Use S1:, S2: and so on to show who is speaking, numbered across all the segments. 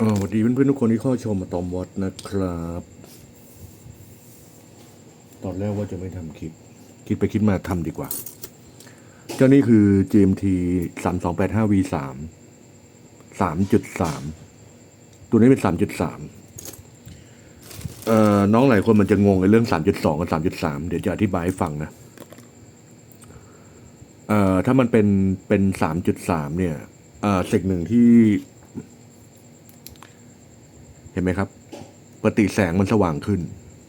S1: อ่าสวัสดีเพื่อนๆทุกคนที่เข้าชมมาตอมวอตนะครับ ตอนแรกว่าจะไม่ทำคลิป คิดไปคิดมาทำดีกว่า เจ้านี่คือ GMT 3285 V3 3.3 ตัวนี้เป็น 3.3เอ่อน้องหลายคนมันจะงงในเรื่อง 3.2 กับ 3.3 เดี๋ยวจะอธิบายให้ฟังนะเอ่อถ้ามันเป็นเป็น 3.3 เนี่ยเอ่อสิ่งหนึ่งที่ เห็นไหมครับปกติแสงมันสว่างขึ้น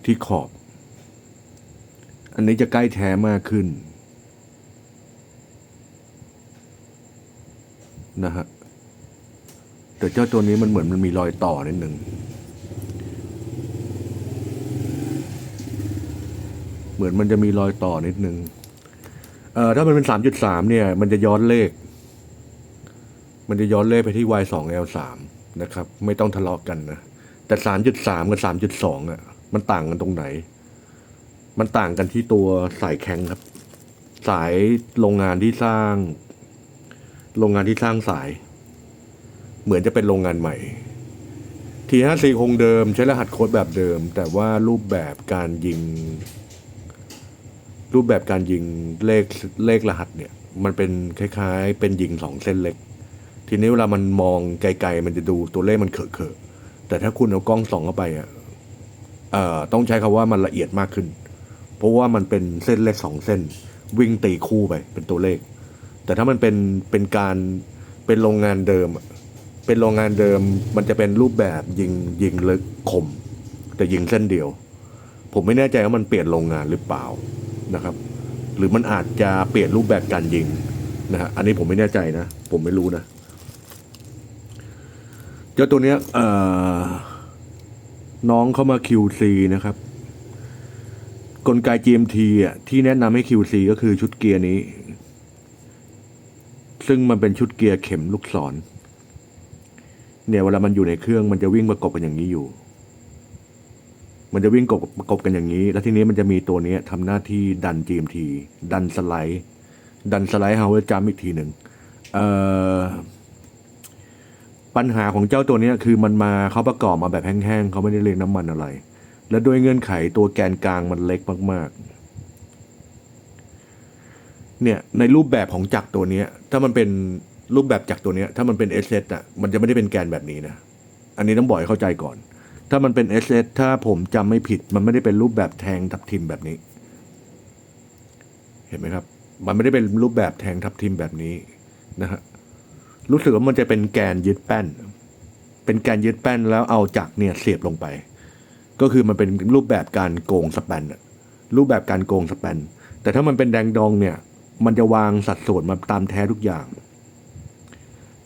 S1: ที่ขอบ อันนี้จะใกล้แท้มากขึ้นนะฮะแต่เจ้าตัวนี้มันเหมือนมันมีรอยต่อนิดหนึ่งเหมือนมันจะมีรอยต่อนิดหนึ่งเอ่อถ้ามันเป็นสามจุดสามเนี่ย มันจะย้อนเลข มันจะย้อนเลขไปที่ y สอง l สามนะครับ ไม่ต้องทะเลาะกันนะ แต่สามจุดสามกับสามจุดสองอะ มันต่างกันตรงไหน มันต่างกันที่ตัวสายแข็งครับ สายโรงงานที่สร้าง โรงงานที่สร้างสาย เหมือนจะเป็นโรงงานใหม่ทีห้าสี่คงเดิม ใช้รหัสโค้ดแบบเดิม แต่ว่ารูปแบบการยิง รูปแบบการยิงเลขเลขรหัสเนี่ย มันเป็นคล้าย ๆ เป็นยิงสองเส้นเล็ก ทีนี้เวลามันมองไกล ๆ มันจะดูตัวเลขมันเขอะๆ แต่ถ้าคุณเอากล้องส่องเข้าไปอะต้องใช้คำว่ามันละเอียดมากขึ้น เพราะว่ามันเป็นเส้นเลขสองเส้น วิ่งตีคู่ไปเป็นตัวเลข แต่ถ้ามันเป็นเป็นการเป็นโรงงานเดิม เป็นโรงงานเดิมมันจะเป็นรูปแบบยิงยิงลึกคม แต่ยิงเส้นเดียว ผมไม่แน่ใจว่ามันเปลี่ยนโรงงานหรือเปล่านะครับ หรือมันอาจจะเปลี่ยนรูปแบบการยิงนะฮะอันนี้ผมไม่แน่ใจนะ ผมไม่รู้นะ เจ้าตัวเนี้ยเอ่อน้องเข้ามา QC นะครับ กลไก GMT อะที่แนะนำให้ QC ก็คือชุดเกียร์นี้ ซึ่งมันเป็นชุดเกียร์เข็มลูกศร เนี่ยเวลามันอยู่ในเครื่องมันจะวิ่งประกบกันอย่างนี้อยู่ มันจะวิ่งกบประกบกันอย่างนี้ แล้วทีนี้มันจะมีตัวนี้ทำหน้าที่ดัน GMT ดันสไลด์ ดันสไลด์เฮาเวอร์จัมอีกทีหนึ่งเอ่อ ปัญหาของเจ้าตัวนี้คือมันมาเขาประกอบมาแบบแห้งๆเขาไม่ได้เรียงน้ำมันอะไร และโดยเงื่อนไขตัวแกนกลางมันเล็กมากๆ เนี่ยในรูปแบบของจักรตัวนี้ถ้ามันเป็นรูปแบบจักรตัวนี้ถ้ามันเป็น s อสเอะมันจะไม่ได้เป็นแกนแบบนี้นะอันนี้ต้องบ่อกให้เข้าใจก่อน ถ้ามันเป็น s อสเซถ้าผมจำไม่ผิด มันไม่ได้เป็นรูปแบบแทงทับทิมแบบนี้ เห็นไหมครับ มันไม่ได้เป็นรูปแบบแทงทับทิมแบบนี้นะฮะ รู้สึกว่ามันจะเป็นแกนยึดแป้น เป็นแกนยึดแป้นแล้วเอาจักเนี่ยเสียบลงไป ก็คือมันเป็นรูปแบบการโกงสแปนรูปแบบการโกงสแปนแต่ถ้ามันเป็นแดงดองเนี่ย มันจะวางสัดส่วนมาตามแท้ทุกอย่าง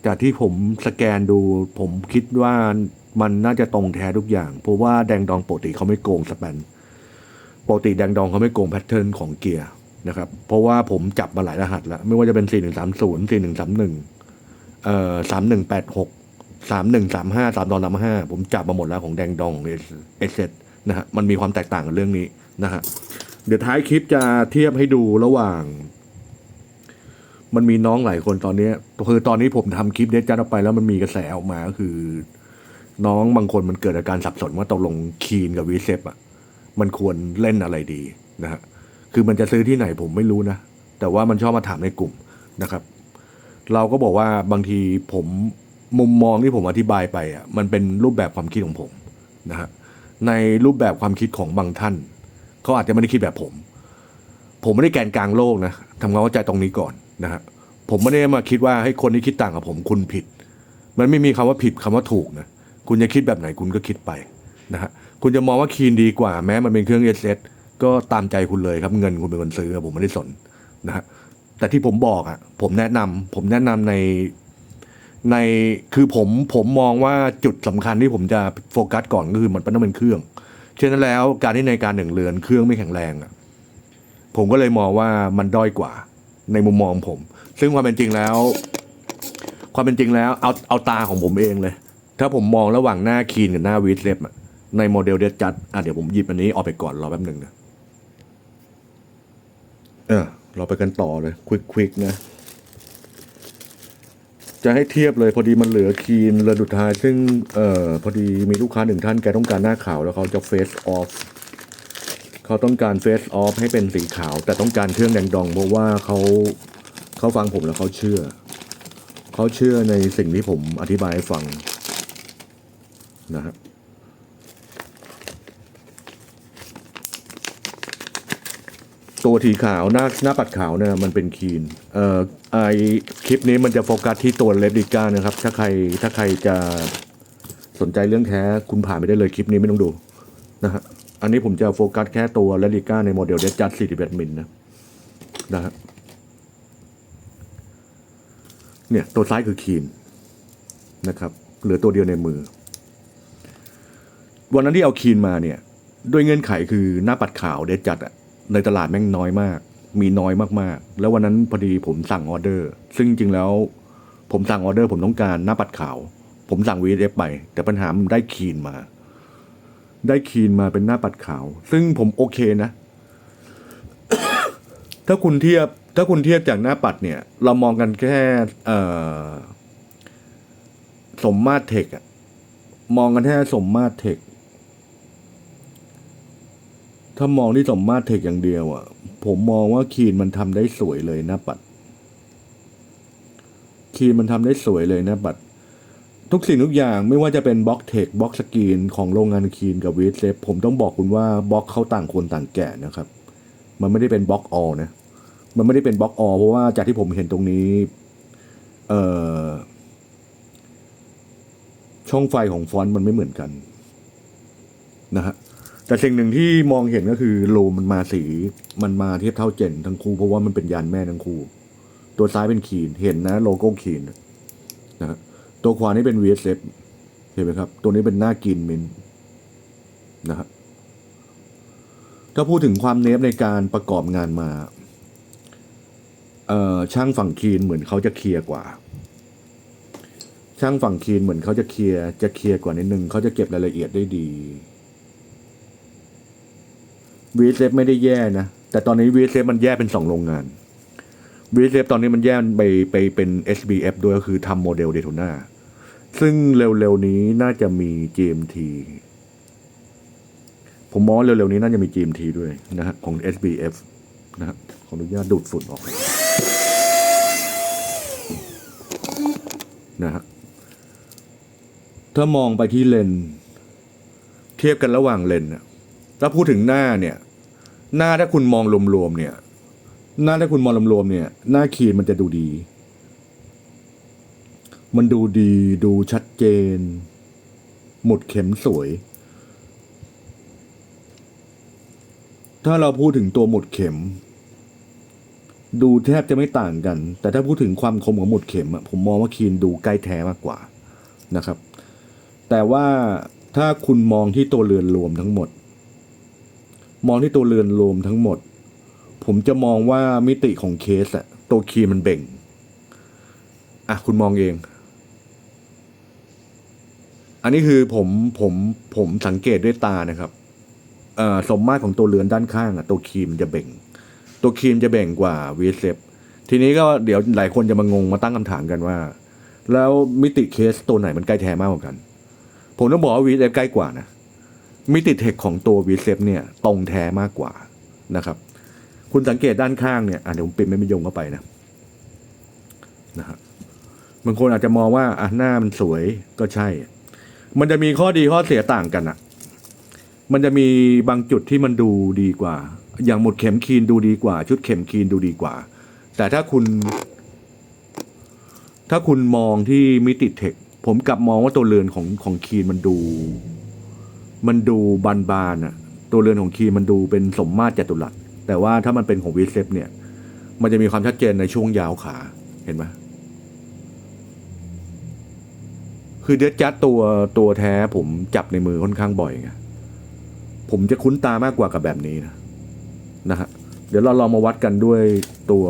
S1: จากที่ผมสแกนดูผมคิดว่ามันน่าจะตรงแท้ทุกอย่าง เพราะว่าแดงดองปกติเขาไม่โกงสแปนปกติแดงดองเขาไม่โกงแพทเทิร์นของเกียร์นะครับ เพราะว่าผมจับมาหลายรหัสแล้ว ไม่ว่าจะเป็น 4130 4131 เอ่อสามหนึ่งแปดหกสามหนึ่งสามห้าสามดอลสามห้าผมจับมาหมดแล้วของแดงดองเอสเซนะฮะมันมีความแตกต่างกันเรื่องนี้นะฮะเดี๋ยวท้ายคลิปจะเทียบให้ดูระหว่าง มันมีน้องหลายคนตอนนี้คือตอนนี้ผมทำคลิปเด็ดจัดออกไปแล้วมันมีกระแสออกมาก็คือ น้องบางคนมันเกิดอาการสับสนว่าตกลงคีนกับวีเซปอะมันควรเล่นอะไรดีนะฮะคือมันจะซื้อที่ไหนผมไม่รู้นะ แต่ว่ามันชอบมาถามในกลุ่มนะครับ เราก็บอกว่าบางทีผมมุมมองที่ผมอธิบายไปอะมันเป็นรูปแบบความคิดของผมนะฮะในรูปแบบความคิดของบางท่านเขาอาจจะไม่ได้คิดแบบผม ผมไม่ได้แกนกลางโลกนะทำความเข้าใจตรงนี้ก่อนนะฮะผมไม่ได้มาคิดว่าให้คนที่คิดต่างกับผมคุณผิด มันไม่มีคำว่าผิดคำว่าถูกนะคุณจะคิดแบบไหนคุณก็คิดไปนะฮะคุณจะมองว่าคีนดีกว่าแม้มันเป็นเครื่องเอสเก็ตามใจคุณเลยครับเงินคุณเป็นคนซื้อผมไม่ได้สนนะฮะ แต่ที่ผมบอกอะผมแนะนำผมแนะนำในในคือผมผมมองว่าจุดสำคัญที่ผมจะโฟกัสก่อนก็คือมันต้องเป็นเครื่องฉะนั้นแล้วการที่ในการหนึ่งเรือนเครื่องไม่แข็งแรงอะผมก็เลยมองว่ามันด้อยกว่าในมุมมองผม ซึ่งความเป็นจริงแล้ว ความเป็นจริงแล้วเอาเอาตาของผมเองเลย ถ้าผมมองระหว่างหน้าคีนกับหน้าวีดเล็บอะในโมเดลเดดจัดอะเดี๋ยวผมหยิบอันนี้ออกไปก่อนรอแป๊บหนึ่งนะเออ เราไปกันต่อเลยควิกควิกนะ จะให้เทียบเลยพอดีมันเหลือคีนเรือดุดท้าย ซึ่งเอ่อพอดีมีลูกค้าหนึ่งท่านแกต้องการหน้าขาวแล้วเขาจะเฟสออฟเขาต้องการเฟสออฟให้เป็นสีขาว แต่ต้องการเครื่องแดงดอง เพราะว่าเขาเขาฟังผมแล้วเขาเชื่อ เขาเชื่อในสิ่งที่ผมอธิบายให้ฟังนะฮะ ตัวทีขาวหน้าหน้าปัดขาวเนี่ยมันเป็นคีนเอ่อไอคลิปนี้มันจะโฟกัสที่ตัวเลดิก้านะครับ ถ้าใครถ้าใครจะสนใจเรื่องแท้คุณผ่านไปได้เลยคลิปนี้ไม่ต้องดูนะฮะอันนี้ผมจะโฟกัสแค่ตัวเลดิก้าในโมเดลเดจัด41มิลนะนะฮะเนี่ยตัวซ้ายคือคีนนะครับเหลือตัวเดียวในมือ วันนั้นที่เอาคีนมาเนี่ย ด้วยเงื่อนไขคือหน้าปัดขาวเดจัดอะ ในตลาดแม่งน้อยมาก มีน้อยมากๆ แล้ววันนั้นพอดีผมสั่งออเดอร์ ซึ่งจริงแล้ว ผมสั่งออเดอร์ผมต้องการหน้าปัดขาว ผมสั่ง VSF ไป แต่ปัญหามันได้คีนมา ได้คีนมาเป็นหน้าปัดขาว ซึ่งผมโอเคนะ ถ้าคุณเทียบถ้าคุณเทียบจากหน้าปัดเนี่ย เรามองกันแค่เอ่อสมมาตรเทคอะมองกันแค่สมมาตรเทค ถ้ามองที่สมมาตรเทคอย่างเดียวอะ ผมมองว่าคีนมันทำได้สวยเลยนะปัด คีนมันทำได้สวยเลยนะปัด ทุกสิ่งทุกอย่างไม่ว่าจะเป็นบล็อกเทคบล็อกสกรีนของโรงงานคีนกับวีเซฟผมต้องบอกคุณว่าบล็อกเขาต่างคนต่างแก่นะครับ มันไม่ได้เป็นบล็อกออนะ มันไม่ได้เป็นบล็อกออเพราะว่าจากที่ผมเห็นตรงนี้ เอ่อช่องไฟของฟอนต์มันไม่เหมือนกัน นะฮะ แต่สิ่งหนึ่งที่มองเห็นก็คือโลมันมาสีมันมาเทียบเท่าเจนทั้งคู่เพราะว่ามันเป็นยานแม่ทั้งคู่ ตัวซ้ายเป็นคีนเห็นนะ โลโก้คีนนะฮะตัวขวานี่เป็น VSF เห็นไหมครับ ตัวนี้เป็นหน้ากินมินนะฮะถ้าพูดถึงความเนฟในการประกอบงานมาเอ่อช่างฝั่งคีนเหมือนเขาจะเคลียร์กว่า ช่างฝั่งคีนเหมือนเขาจะเคลียร์จะเคลียร์กว่านิดนึงเขาจะเก็บรายละเอียดได้ดี วีเซฟไม่ได้แย่นะ แต่ตอนนี้วีเซฟมันแย่เป็นสองโรงงานวีเซฟตอนนี้มันแย่ไปไปเป็น SBF ด้วยก็คือทำโมเดลเด t ทน่าซึ่งเร็วๆนี้น่าจะมี GMT ผมมองเร็วๆนี้น่าจะมี GMT ด้วยนะฮะของ SBF นะฮะขออนุญาตดูดฝุ่นออกนะฮะถ้ามองไปที่เลน เทียบกันระหว่างเลนอะ ถ้าพูดถึงหน้าเนี่ย หน้าถ้าคุณมองรวมๆเนี่ย หน้าถ้าคุณมองรวมๆเนี่ย หน้าคีนมันจะดูดี มันดูดีดูชัดเจน หมุดเข็มสวย ถ้าเราพูดถึงตัวหมุดเข็ม ดูแทบจะไม่ต่างกัน แต่ถ้าพูดถึงความคมของหมุดเข็มอะผมมองว่าคีนดูใกล้แท้มากกว่านะครับ แต่ว่าถ้าคุณมองที่ตัวเรือนรวมทั้งหมด มองที่ตัวเรือนรวมทั้งหมด ผมจะมองว่ามิติของเคสอะตัวคีย์มันเบ่ง อะ คุณมองเอง อันนี้คือผมผมผมสังเกตด้วยตานะครับเอ่อสมมาตรของตัวเรือนด้านข้างอะตัวคีย์มันจะเบ่ง ตัวคีย์มนจะเบ่งกว่า VSF ทีนี้ก็เดี๋ยวหลายคนจะมางงมาตั้งคำถามกันว่า แล้วมิติเคสตัวไหนมันใกล้แท้มากกว่ากัน ผมต้องบอกว่า VSF ใกล้กว่านะ มิติเทคของตัว v ีเซฟเนี่ยตรงแท้มากกว่านะครับ คุณสังเกตด้านข้างเนี่ยเดี๋ยวผมปิดไม่ไม่ยงเข้าไปนะนะครับางคนอาจจะมองว่าอะหน้ามันสวยก็ใช่ มันจะมีข้อดีข้อเสียต่างกันอะมันจะมีบางจุดที่มันดูดีกว่า อย่างหมดเข็มคีนดูดีกว่า ชุดเข็มคีนดูดีกว่า แต่ถ้าคุณ ถ้าคุณมองที่มิติเทคผมกลับมองว่าตัวเรือนของของคีนมันดู มันดูบานๆอะตัวเรือนของคีมันดูเป็นสมมาตรจัตุรัสแต่ว่าถ้ามันเป็นของวีเซฟเนี่ย มันจะมีความชัดเจนในช่วงยาวขาเห็นไหมคือเดดจัดตัวตัวแท้ผมจับในมือค่อนข้างบ่อยไงผมจะคุ้นตามากกว่ากับแบบนี้นะนะฮะเดี๋ยวเราลองมาวัดกันด้วยตัว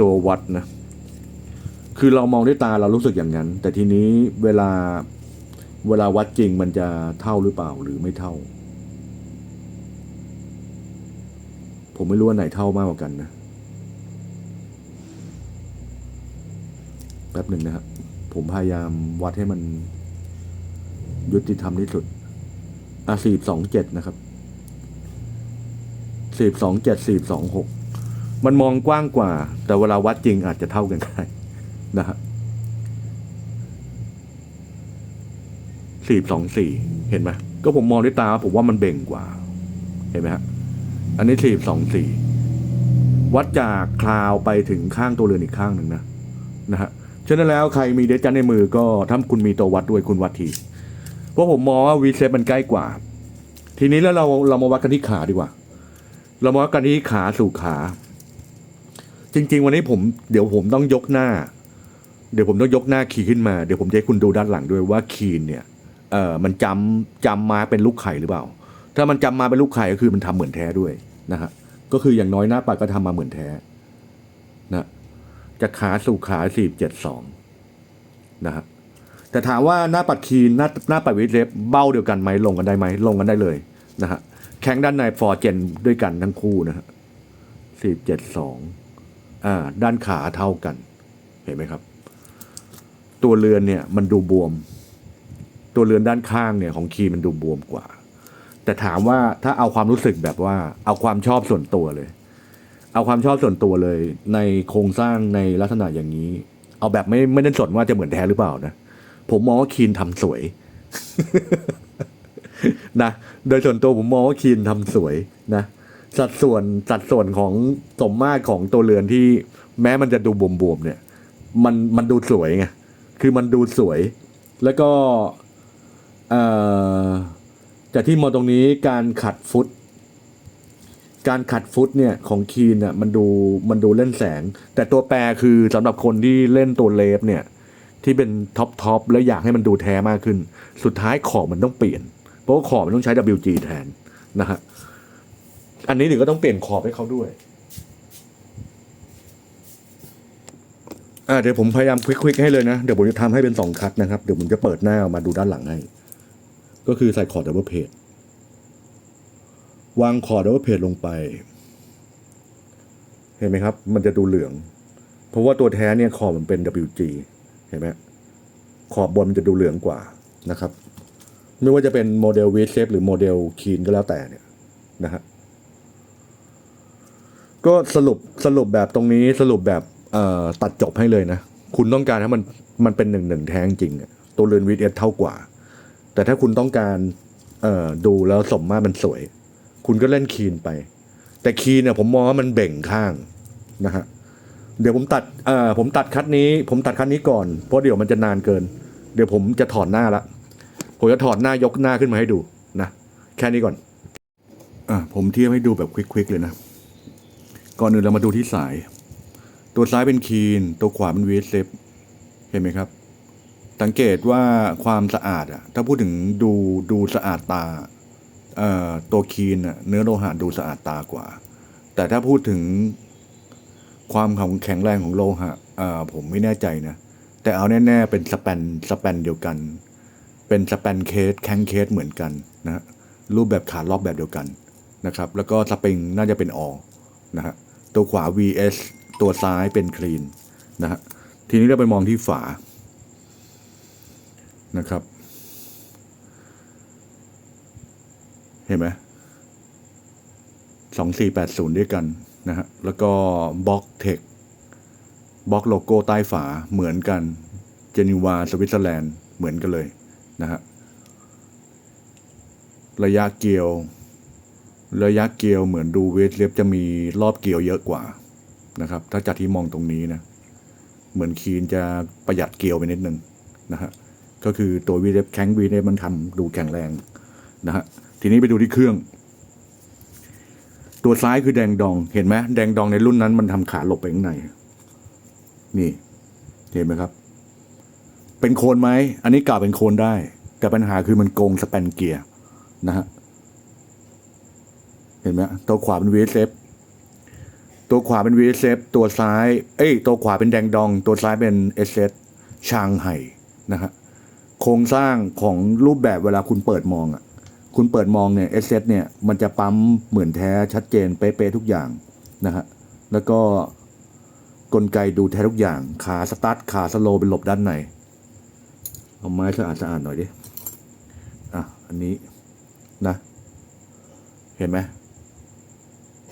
S1: ตัววัดนะ คือเรามองด้วยตาเรารู้สึกอย่างนั้น แต่ทีนี้เวลา เวลาวัดจริงมันจะเท่าหรือเปล่าหรือไม่เท่า ผมไม่รู้ว่าไหนเท่ามากกว่ากันนะแป๊บหนึ่งนะครับผมพยายามวัดให้มันยุติธรรมที่สุดอะสี่สองเจ็ดนะครับสี่สองเจ็ดสี่สองหกมันมองกว้างกว่า แต่เวลาวัดจริงอาจจะเท่ากันได้นะฮะ สี่สองสี่เห็นไหมก็ผมมองด้วยตาผมว่ามันเบ่งกว่า เห็นไหมฮะอันนี้สี่สองสี่วัดจากคลาวไปถึงข้างตัวเรือนอีกข้างหนึ่งนะนะฮะฉะนั้นแล้วใครมีเดจันในมือก็ถ้าคุณมีตัววัดด้วยคุณวัดทีเพราะผมมองว่าวีเซฟมันใกล้กว่า ทีนี้แล้วเราเรามาวัดกันที่ขาดีกว่า เรามาวัดกันที่ขาสู่ขา จริง ๆ วันนี้ผมเดี๋ยวผมต้องยกหน้า เดี๋ยวผมต้องยกหน้าคีย์ขึ้นมาเดี๋ยวผมจะให้คุณดูด้านหลังด้วยว่าคีย์เนี่ย เอ่อมันจำจำมาเป็นลูกไข่หรือเปล่า ถ้ามันจำมาเป็นลูกไข่ก็คือมันทำเหมือนแท้ด้วยนะฮะก็คืออย่างน้อยหน้าปัดก็ทำมาเหมือนแท้นะจากขาสู่ขาสี่เจ็ดสองนะฮะแต่ถามว่าหน้าปัดคีนหน้าหน้าปัดวิเล็บเบ้าเดียวกันไหมลงกันได้ไหมลงกันได้เลยนะฮะแข้งด้านในฟอร์เจนด้วยกันทั้งคู่นะฮะสี่เจ็ดสองอ่าด้านขาเท่ากัน เห็นไหมครับ ตัวเรือนเนี่ยมันดูบวม ตัวเรือนด้านข้างเนี่ยของคีมันดูบวมกว่า แต่ถามว่าถ้าเอาความรู้สึกแบบว่า เอาความชอบส่วนตัวเลย เอาความชอบส่วนตัวเลย ในโครงสร้างในลักษณะอย่างนี้ เอาแบบไม่ไม่ได้สนว่าจะเหมือนแท้หรือเปล่านะผมมองว่าคีนทำสวยนะโดยส่วนตัวผมมองว่าคีนทำสวยนะสัดส่วนสัดส่วนของสมมาตรของตัวเรือนที่แม้มันจะดูบวมๆเนี่ย มันมันดูสวยไงคือมันดูสวย แล้วก็ จากที่มองตรงนี้การขัดฟุต การขัดฟุตเนี่ยของคีนอะมันดูมันดูเล่นแสง แต่ตัวแปรคือสำหรับคนที่เล่นตัวเลฟเนี่ยที่เป็นท็อปท็อปแล้วอยากให้มันดูแท้มากขึ้น สุดท้ายขอบมันต้องเปลี่ยน เพราะว่าขอบมันต้องใช้ WG แทนนะฮะอันนี้เดี๋ยวก็ต้องเปลี่ยนขอบให้เขาด้วยอ่าเดี๋ยวผมพยายามควิกๆให้เลยนะ เดี๋ยวผมจะทำให้เป็นสองคัดนะครับ เดี๋ยวผมจะเปิดหน้าออกมาดูด้านหลังให้ ก็คือใส่คอร์ดดับเบิลเพจวางคอร์ดดับเบิลเพจลงไป เห็นไหมครับ มันจะดูเหลือง เพราะว่าตัวแท้เนี่ยขอบมันเป็น WG เห็นไหมขอบบนมันจะดูเหลืองกว่านะครับ ไม่ว่าจะเป็นโมเดลวีเซฟหรือโมเดลคีนก็แล้วแต่เนี่ยนะฮะก็สรุปสรุปแบบตรงนี้สรุปแบบตัดจบให้เลยนะ คุณต้องการให้มันมันเป็นหนึ่งหนึ่งแท้งจริงตัวเรือนวีเอสเท่ากว่า แต่ถ้าคุณต้องการเอ่อดูแล้วสมมาตรมันสวย คุณก็เล่นคีนไป แต่คีนเนี่ยผมมองว่ามันเบ่งข้างนะฮะเดี๋ยวผมตัดเอ่อผมตัดคัดนี้ ผมตัดคัดนี้ก่อนเพราะเดี๋ยวมันจะนานเกิน เดี๋ยวผมจะถอดหน้าละผมจะถอดหน้ายกหน้าขึ้นมาให้ดูนะแค่นี้ก่อนอะผมเทียบให้ดูแบบควิกๆเลยนะ ก่อนอื่นเรามาดูที่สาย ตัวซ้ายเป็นคีน ตัวขวาเป็นวสเซฟเห็นไหมครับ สังเกตว่าความสะอาดอะถ้าพูดถึงดูดูสะอาดตาเอ่อตัวคีนอะเนื้อโลหะดูสะอาดตากว่า แต่ถ้าพูดถึงความของแข็งแรงของโลหะอ่าผมไม่แน่ใจนะ แต่เอาแน่ๆเป็นสแปนสแปนเดียวกัน เป็นสแปนเคสแข้งเคสเหมือนกันนะฮะรูปแบบขาล็อกแบบเดียวกันนะครับ แล้วก็สปริงน่าจะเป็นออนะฮะตัวขวา VS ตัวซ้ายเป็นคลีนนะฮะทีนี้เราไปมองที่ฝา นะครับ เห็นไหมสองสี่แปดศูนย์ด้วยกันนะฮะแล้วก็บล็อกเทคบล็อกโลโก้ใต้ฝาเหมือนกัน เจนีวาสวิตเซอร์แลนด์เหมือนกันเลยนะฮะระยะเกลียว ระยะเกลียวเหมือนดูเวสเล็บจะมีรอบเกลียวเยอะกว่านะครับ ถ้าจากที่มองตรงนี้นะ เหมือนคีนจะประหยัดเกลียวไปนิดนึงนะฮะ ก็คือตัววีเล็บแข็งวีเล็บมันทำดูแข็งแรงนะฮะทีนี้ไปดูที่เครื่อง ตัวซ้ายคือแดงดอง เห็นไหมแดงดองในรุ่นนั้นมันทำขาหลบไปข้างในนี่เห็นไหมครับ เป็นโคนไหมอันนี้กล่าวเป็นโคนได้ แต่ปัญหาคือมันโกงสแปนเกียร์นะฮะเห็นไหมตัวขวาเป็น VSF ตัวขวาเป็น VSF ตัวซ้าย เอ้ย ตัวขวาเป็นแดงดอง ตัวซ้ายเป็น SS ชางไห่นะฮะ โครงสร้างของรูปแบบเวลาคุณเปิดมองอะ คุณเปิดมองเนี่ยเอสเนี่ยมันจะปั๊มเหมือนแท้ชัดเจนเป๊ะๆทุกอย่างนะฮะแล้วก็กลไกดูแท้ทุกอย่างขาสตาร์ทขาสโลว์เป็นหลบด้านในเอาไม้สะอาดสะอาดหน่อยดิอะอันนี้นะ เห็นไหม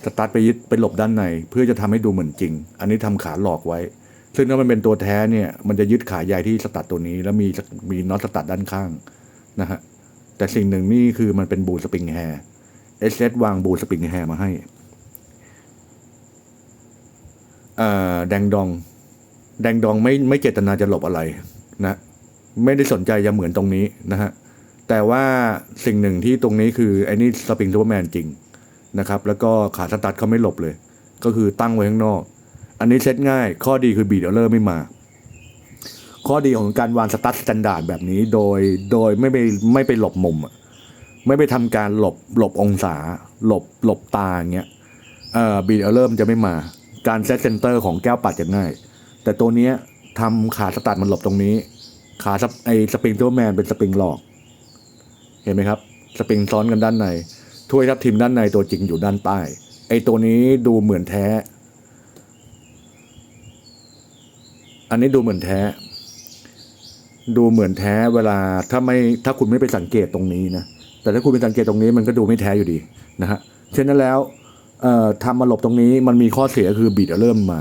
S1: สตาร์ทไปยึดไปหลบด้านใน เพื่อจะทำให้ดูเหมือนจริง อันนี้ทำขาหลอกไว้ ซึ่งถ้ามันเป็นตัวแท้เนี่ยมันจะยึดขาใหญ่ที่สตัดตัวนี้ แล้วมีมีน็อตสตัดด้านข้างนะฮะแต่สิ่งหนึ่งนี่คือมันเป็นบูสปริงแฮร์เอสเวางบูสปริงแฮร์มาให้อ่าแดงดอง แดงดองไม่ไม่เจตนาจะหลบอะไรนะไม่ได้สนใจจะเหมือนตรงนี้นะฮะแต่ว่าสิ่งหนึ่งที่ตรงนี้คือไอ้นี่สปริงซูเปอร์แมนจริงนะครับ แล้วก็ขาสตาร์ทเขาไม่หลบเลย ก็คือตั้งไว้ข้างนอก อันนี้เซตง่าย ข้อดีคือบีดเออร์ไม่มา ข้อดีของการวางสตาร์ทสแตนดาร์ดแบบนี้โดยโดยไม่ไปไม่ไปหลบมุมอะไม่ไปทำการหลบหลบองศา หลบหลบตาอย่างเงี้ยเอ่อบีดเออร์มันจะไม่มา การเซตเซนเตอร์ของแก้วปัดจะง่าย แต่ตัวเนี้ยทำขาสตาร์ทมันหลบตรงนี้ ขาไอสปริงซูเปอร์แมนเป็นสปริงหลอก เห็นไหมครับ สปริงซ้อนกันด้านในถ้วยทับทิมด้านในตัวจริงอยู่ด้านใต้ไอตัวนี้ดูเหมือนแท้ อันนี้ดูเหมือนแท้ ดูเหมือนแท้เวลาถ้าไม่ถ้าคุณไม่ไปสังเกตตรงนี้นะแต่ถ้าคุณไปสังเกตตรงนี้มันก็ดูไม่แท้อยู่ดีนะฮะเช่นนั้นแล้วทำมาหลบตรงนี้มันมีข้อเสียคือบีดเริ่มมา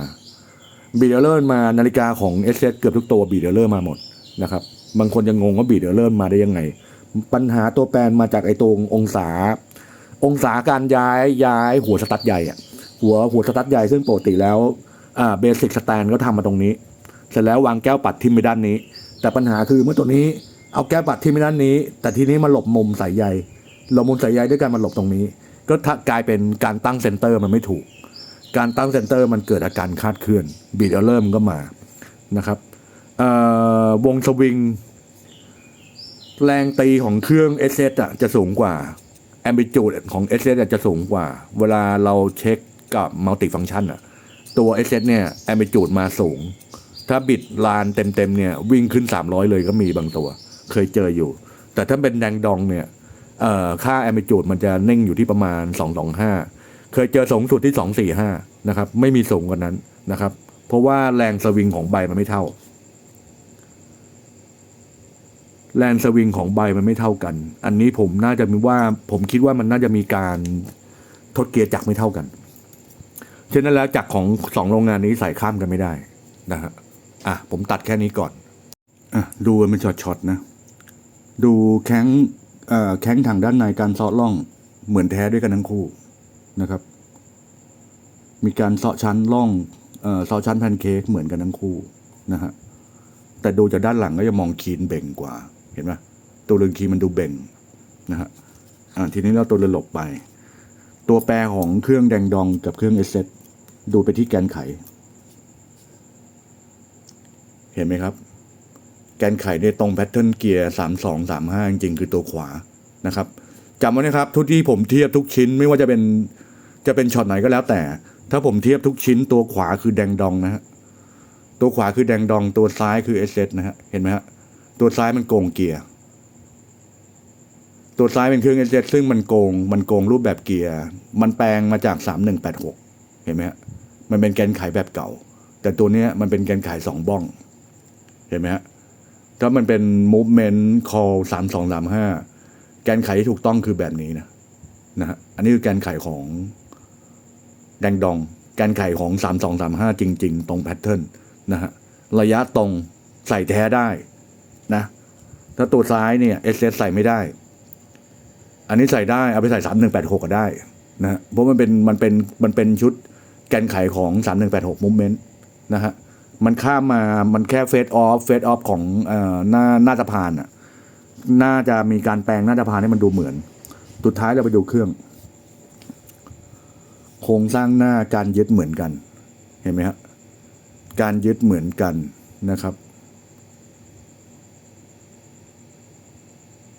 S1: บีดเริ่มมานาฬิกาของเอสเกือบทุกตัวบีดเริ่มมาหมดนะครับบางคนยังงงว่าบีดเริ่มมาได้ยังไง ปัญหาตัวแปรมาจากไอ้ตรงองศา องศาการย้ายย้ายหัวสตัดใหญ่อะหัวหัวสตัดใหญ่ซึ่งปกติแล้วเบสิกสแตนก็ทำมาตรงนี้ เสร็จแล้ววางแก้วปัดทิมไปด้านนี้ แต่ปัญหาคือเมื่อตัวนี้เอาแก้วปัดทิมไปด้านนี้ แต่ทีนี้มาหลบมุมสายใยหลบมุมสายใยด้วยการมาหลบตรงนี้ ก็กลายเป็นการตั้งเซนเตอร์มันไม่ถูก การตั้งเซนเตอร์มันเกิดอาการคาดเคลื่อนบีดเออร์เริ่มก็มานะครับวงสวิง แรงตีของเครื่อง s อ s อะจะสูงกว่าแอม i ิจูดของ s อจะสูงกว่า เวลาเราเช็คกับมัลติฟังชันอะตัว s อเนี่ยแอม i ิจูดมาสูง ถ้าบิดลานเต็มๆเนี่ยวิ่งขึ้น 300 เลยก็มีบางตัว เคยเจออยู่ แต่ถ้าเป็นแดงดองเนี่ยค่าแอม i ิจูดมันจะเน่งอยู่ที่ประมาณ 225 เคยเจอสูงสุดที่ 245 นะครับ ไม่มีสูงกว่านั้นนะครับ เพราะว่าแรงสวิงของใบมันไม่เท่าแลนสวิงของใบมันไม่เท่ากัน อันนี้ผมน่าจะมีว่าผมคิดว่ามันน่าจะมีการทดเกียร์จักรไม่เท่ากันฉะนั้นแล้วจักรของสองโรงงานนี้ใส่ข้ามกันไม่ได้นะฮะ อะผมตัดแค่นี้ก่อนอะดูกันเป็นช็อตๆนะ ดูแข้งเอ่อแข้งทางด้านในการเซาะล่องเหมือนแท้ด้วยกันทั้งคู่นะครับ มีการเซาะชั้นล่องเอ่อเซาะชั้นแพนเค้กเหมือนกันทั้งคู่นะฮะแต่ดูจากด้านหลังก็จะมองคีนเบ่งกว่า เห็นไหมตัวเรือนคีนมันดูเบ่งนะฮะอ่าทีนี้เราตัวเรือนหลบไป ตัวแปรของเครื่องแดงดองกับเครื่องเอสเซดูไปที่แกนไข เห็นไหมครับ แกนไขเนี่ยตรงแพทเทิร์นเกียร์สามสองสามห้าจริงๆคือตัวขวานะครับจำไว้นะครับ ทุกที่ผมเทียบทุกชิ้นไม่ว่าจะเป็นจะเป็นช็อตไหนก็แล้วแต่ ถ้าผมเทียบทุกชิ้นตัวขวาคือแดงดองนะฮะตัวขวาคือแดงดองตัวซ้ายคือเอสเซนะฮะเห็นไหมฮะตัวซ้ายมันโกงเกียร์ตัวซ้ายเป็นเครื่องเอสเซึ่งมันโกงมันโกงรูปแบบเกียร์มันแปลงมาจากสามหนึ่งแปดหกเห็นไหมฮะมันเป็นแกนไขแบบเก่า แต่ตัวเนี้ยมันเป็นแกนไขสองบ้อง เห็นไหมฮะถ้ามันเป็น movement call สามสองสามห้าแกนไขที่ถูกต้องคือแบบนี้นะนะฮะอันนี้คือแกนไขของแดงดอง แกนไขของสามสองสามห้าจริง ๆ ตรงแพทเทิร์นนะฮะระยะตรงใส่แท้ได้นะ ถ้าตัวซ้ายเนี่ยเอสใส่ไม่ได้ อันนี้ใส่ได้ เอาไปใส่สามหนึ่งแปดหกก็ได้นะฮะเพราะมันเป็นมันเป็นมันเป็นชุดแกนไขของสามหนึ่งแปดหกมูเมนต์นะฮะ มันข้ามมา มันแค่เฟสออฟ เฟสออฟของเอ่อหน้าหน้าสะพานอะ น่าจะมีการแปลงหน้าสะพานให้มันดูเหมือน สุดท้ายเราไปดูเครื่อง โครงสร้างหน้าการยึดเหมือนกัน เห็นไหมฮะ การยึดเหมือนกันนะครับ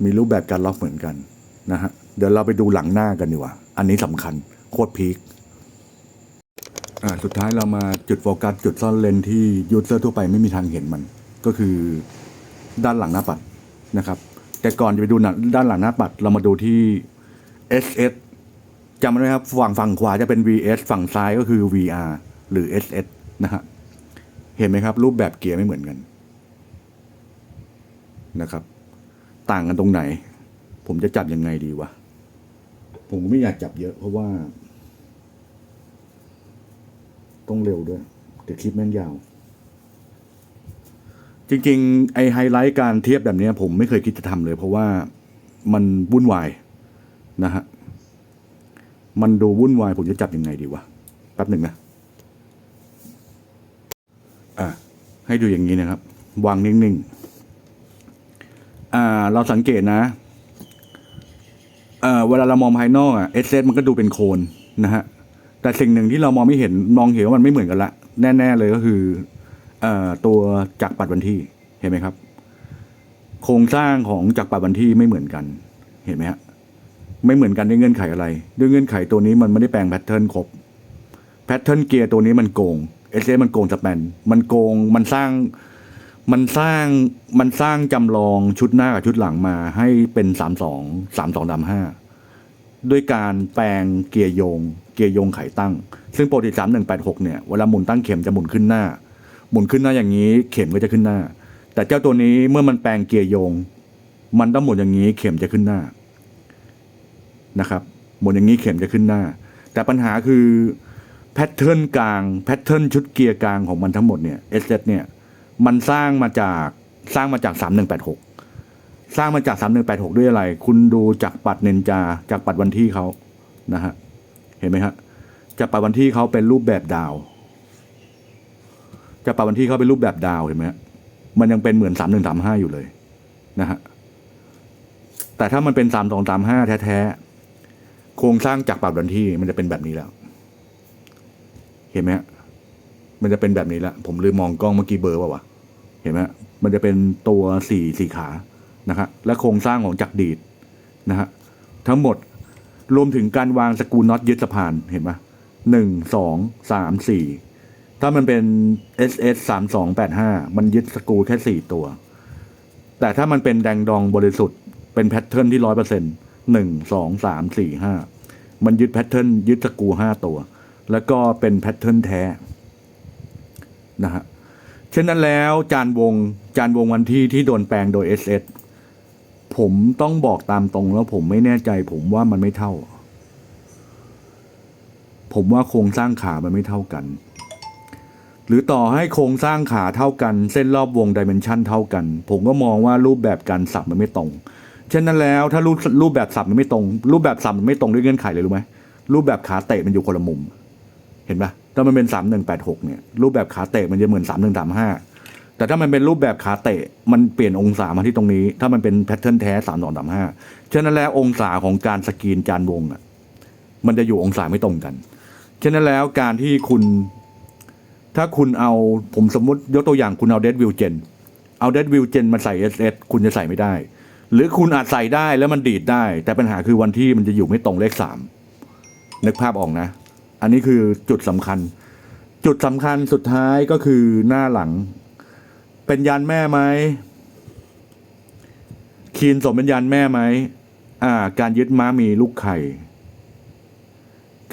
S1: มีรูปแบบการล็อกเหมือนกันนะฮะ เดี๋ยวเราไปดูหลังหน้ากันดีกว่า อันนี้สำคัญโคตรพีค อ่าสุดท้ายเรามาจุดโฟกัสจุดซ่อนเลนที่ยูเซอร์ทั่วไปไม่มีทางเห็นมัน ก็คือด้านหลังหน้าปัดนะครับ แต่ก่อนจะไปดูหน้าด้านหลังหน้าปัด เรามาดูที่ SS จำไว้ไหมครับฝั่งฝั่งขวาจะเป็น VS ฝั่งซ้ายก็คือ VR หรือ SS นะฮะเห็นไหมครับ รูปแบบเกียร์ไม่เหมือนกันนะครับ ต่างกันตรงไหน ผมจะจับยังไงดีวะ ผมไม่อยากจับเยอะเพราะว่า ต้องเร็วด้วยเดี๋ยวคลิปแม่งยาว จริงๆ ไอไฮไลท์การเทียบแบบนี้ผมไม่เคยคิดจะทำเลย เพราะว่ามันวุ่นวายนะฮะ มันดูวุ่นวายผมจะจับยังไงดีวะแป๊บหนึ่งนะ อะ ให้ดูอย่างนี้นะครับ วางนิ่งๆ อ่า เราสังเกตนะเอ่อเวลาเรามองภายนอกอะเอสเซมันก็ดูเป็นโคนนะฮะ แต่สิ่งหนึ่งที่เรามองไม่เห็นมองเห็นว่ามันไม่เหมือนกันละ แน่ ๆ เลยก็คือเอ่อตัวจักรปัดวันที่เห็นไหมครับ โครงสร้างของจักรปัดวันที่ไม่เหมือนกัน เห็นไหมฮะไม่เหมือนกันด้วยเงื่อนไขอะไร ด้วยเงื่อนไขตัวนี้มันไม่ได้แปลงแพทเทิร์นครบแพทเทิร์นเกียร์ตัวนี้มันโกงเอสเมันโกงสแปนมันโกงมันสร้างมันสร้างมันสร้างจำลองชุดหน้ากับชุดหลังมาให้เป็นสามสองสามสองสามห้า ด้วยการแปลงเกียร์ยง เกียร์ยงไขตั้ง ซึ่งปกติปดหกเนี่ย เวลาหมุนตั้งเข็มจะหมุนขึ้นหน้า หมุนขึ้นหน้าอย่างนี้เข็มก็จะขึ้นหน้า แต่เจ้าตัวนี้เมื่อมันแปลงเกียร์ยง มันต้องหมุนอย่างนี้เข็มจะขึ้นหน้านะครับ หมุนอย่างนี้เข็มจะขึ้นหน้า แต่ปัญหาคือแพทเทิร์นกลางแพทเทิร์นชุดเกียร์กลางของมันทั้งหมดเนี่ยเอสเซเนี่ยมันสร้างมาจากสร้างมาจากสามหนึ่งแปดหก สร้างมาจากสามหนึ่งแปดหกด้วยอะไร คุณดูจากปัดเนนจาจากปัดวันที่เขานะฮะ เห็นไหมฮะจากปัดวันที่เขาเป็นรูปแบบดาวจากปัดวันที่เขาเป็นรูปแบบดาวเห็นไหมฮะมันยังเป็นเหมือนสามหนึ่งสามห้าอยู่เลยนะฮะ แต่ถ้ามันเป็นสามสองสามห้าแท้ๆ โครงสร้างจากปัดวันที่มันจะเป็นแบบนี้แล้ว เห็นไหมฮะมันจะเป็นแบบนี้และผมลืมมองกล้องเมื่อกี้เบอร์ป่าวะ เห็นไหมฮะมันจะเป็นตัวสี่สี่ขา นะฮะและโครงสร้างของจักรดีดนะฮะทั้งหมดรวมถึงการวางสกูน็อตยึดสะพานเห็นไหมหนึ่งสองสามสี่ถ้ามันเป็น SS สามสองแปดห้ามันยึดสกูแค่สี่ตัว แต่ถ้ามันเป็นแดงดองบริสุทธิ์เป็นแพทเทิร์นที่ร้อยเปอร์เซ็นต์หนึ่งสองสามสี่ห้ามันยึดแพทเทิร์นยึดสกูห้าตัว แล้วก็เป็นแพทเทิร์นแท้นะฮะเช่นนั้นแล้วจานวงจานวงวันที่ที่โดนแปลงโดย SS ผมต้องบอกตามตรงแล้วผมไม่แน่ใจ ผมว่ามันไม่เท่า ผมว่าโครงสร้างขามันไม่เท่ากัน หรือต่อให้โครงสร้างขาเท่ากัน เส้นรอบวงดิเมนชันเท่ากัน ผมก็มองว่ารูปแบบการสับมันไม่ตรงเช่นนั้นแล้วถ้ารูปรูปแบบสับมันไม่ตรง รูปแบบสับมันไม่ตรงด้วยเงื่อนไขเลยรู้ไหมรูปแบบขาเตะมันอยู่คนละมุม เห็นปะถ้ามันเป็นสามหนึ่งแปดหกเนี่ยรูปแบบขาเตะมันจะเหมือนสามหนึ่งสามห้า แต่ถ้ามันเป็นรูปแบบขาเตะ มันเปลี่ยนองศามาที่ตรงนี้ ถ้ามันเป็นแพทเทิร์นแท้สามสองสามห้าฉะนั้นแล้วองศาของการสกรีนจานวงอะ มันจะอยู่องศาไม่ตรงกัน ฉะนั้นแล้วการที่คุณ ถ้าคุณเอาผมสมมติยกตัวอย่างคุณเอาเดดวิวเจนเอาเดดวิวเจนมาใส่เอสเอคุณจะใส่ไม่ได้ หรือคุณอาจใส่ได้แล้วมันดีดได้ แต่ปัญหาคือวันที่มันจะอยู่ไม่ตรงเลขสามนึกภาพออกนะ อันนี้คือจุดสำคัญ จุดสำคัญสุดท้ายก็คือหน้าหลัง เป็นยันแม่ไหมคีนสมเป็นยันแม่ไหมอ่า การยึดม้ามีลูกไข่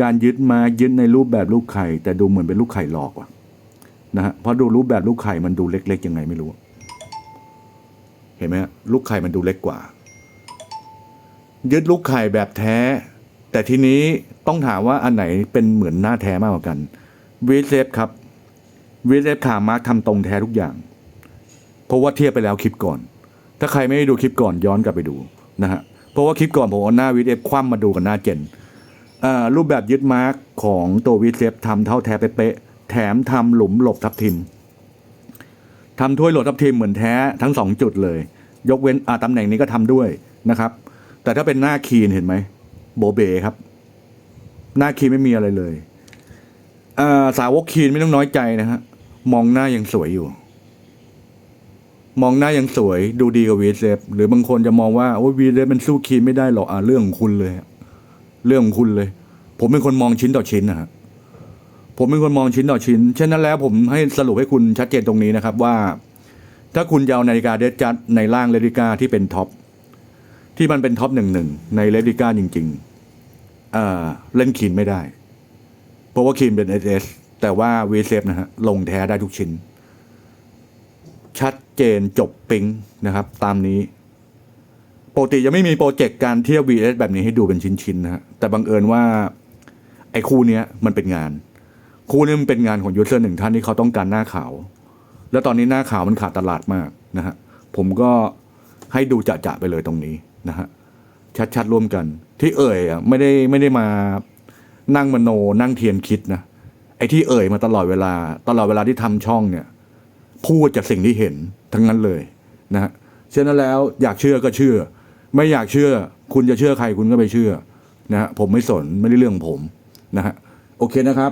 S1: การยึดม้ายึดในรูปแบบลูกไข่ แต่ดูเหมือนเป็นลูกไข่หลอกว่ะนะฮะเพราะดูรูปแบบลูกไข่มันดูเล็ก ๆ ยังไงไม่รู้ เห็นไหมลูกไข่มันดูเล็กกว่า ยึดลูกไข่แบบแท้ แต่ทีนี้ต้องถามว่าอันไหนเป็นเหมือนหน้าแท้มากกว่ากันวีเซฟครับวีเซฟขามาร์คทำตรงแท้ทุกอย่าง เพราะว่าเทียบไปแล้วคลิปก่อน ถ้าใครไม่ได้ดูคลิปก่อนย้อนกลับไปดูนะฮะเพราะว่าคลิปก่อนผมเอาหน้าวีเซฟคว่ำมาดูกับหน้าเจนอ่ารูปแบบยึดมาร์คของตัววีเซฟทำเท่าแท้เป๊ะแถมทำหลุมหลบทับทิมทำถ้วยหลบทับทิมเหมือนแท้ทั้งสองจุดเลย ยกเว้นอ่าตำแหน่งนี้ก็ทำด้วยนะครับ แต่ถ้าเป็นหน้าคีนเห็นไหมโบเบครับ หน้าคีนไม่มีอะไรเลยอ่อสาวกคีนไม่ต้องน้อยใจนะฮะมองหน้ายังสวยอยู่ มองหน้ายังสวยดูดีกว่าวีเซฟหรือบางคนจะมองว่าโอ้วีเซฟมันสู้คีนไม่ได้หรอกอ่าเรื่องของคุณเลย เรื่องของคุณเลย ผมเป็นคนมองชิ้นต่อชิ้นนะฮะผมเป็นคนมองชิ้นต่อชิ้นฉะนั้นแล้วผมให้สรุปให้คุณชัดเจนตรงนี้นะครับว่า ถ้าคุณจะเอานาฬิกาเดจัดในร่างเลดิก้าที่เป็นท็อปที่มันเป็นท็อปหนึ่งหนึ่งในเลดิก้าจริงๆอ่าเล่นคีนไม่ได้ เพราะว่าคีนเป็นเอสแต่ว่าวีเซฟนะฮะลงแท้ได้ทุกชิ้น ชัดเจนจบปิ๊งนะครับ ตามนี้ปกติจะไม่มีโปรเจกต์การเทียบ VS แบบนี้ให้ดูเป็นชิ้นๆนะฮะแต่บังเอิญว่า ไอ้คู่นี้มันเป็นงาน คู่นี้มันเป็นงานของยูเซอร์หนึ่งท่านที่เขาต้องการหน้าขาว แล้วตอนนี้หน้าขาวมันขาดตลาดมากนะฮะผมก็ให้ดูจะๆไปเลยตรงนี้นะฮะชัดๆร่วมกัน ที่เอ่ยอะไม่ได้ไม่ได้มานั่งมโนนั่งเทียนคิดนะไอ้ที่เอ่ยมาตลอดเวลา ตลอดเวลาที่ทำช่องเนี่ย พูดจากสิ่งที่เห็นทั้งนั้นเลยนะฮะฉะนั้นแล้วอยากเชื่อก็เชื่อ ไม่อยากเชื่อ คุณจะเชื่อใครคุณก็ไปเชื่อนะฮะผมไม่สนไม่ได้เรื่องผมนะฮะโอเคนะครับ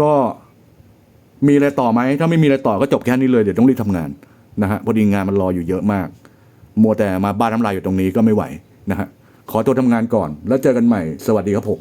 S1: ก็มีอะไรต่อไหมถ้าไม่มีอะไรต่อก็จบแค่นี้เลยเดี๋ยวต้องรีบทำงานนะฮะพอดีงานมันรออยู่เยอะมาก มัวแต่มาบ้านน้ำลายอยู่ตรงนี้ก็ไม่ไหวนะฮะขอตัวทำงานก่อน แล้วเจอกันใหม่สวัสดีครับผม